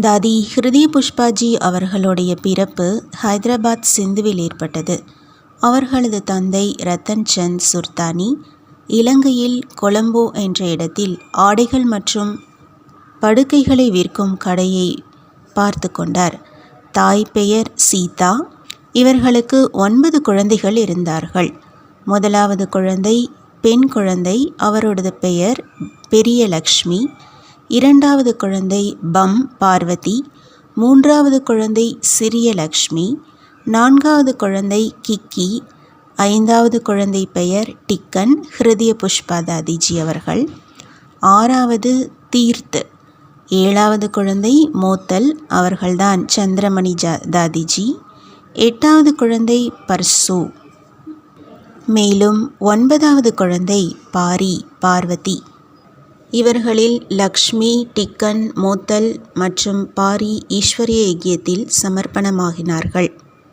தாதி ஹிருதய புஷ்பாஜி அவர்களுடைய பிறப்பு ஹைதராபாத் சிந்துவில் ஏற்பட்டது. அவர்களது தந்தை ரத்தன் சந்த் சுர்தானி இலங்கையில் கொலம்போ என்ற இடத்தில் ஆடைகள் மற்றும் படுக்கைகளை விற்கும் கடையை பார்த்து கொண்டார். தாய் பெயர் சீதா. இவர்களுக்கு ஒன்பது குழந்தைகள் இருந்தார்கள். முதலாவது குழந்தை பெண் குழந்தை. அவரோடது பெயர் பெரியலக்ஷ்மி. இரண்டாவது குழந்தை பம் பார்வதி மூன்றாவது குழந்தை சிறியலக்ஷ்மி நான்காவது குழந்தை கிக்கி ஐந்தாவது குழந்தை பெயர் டிக்கன் ஹிருதய புஷ்பா தாதிஜி அவர்கள். ஆறாவது தீர்த்து ஏழாவது குழந்தை மோத்தல் அவர்கள்தான் சந்திரமணி ஜா தாதிஜி. எட்டாவது குழந்தை பர்சு. மேலும் ஒன்பதாவது குழந்தை பாரி பார்வதி. இவர்களில் லக்ஷ்மி டிக்கன் மோத்தல் மற்றும் பாரி ஈஸ்வரிய யஜ்யத்தில் சமர்ப்பணமாகினார்கள்.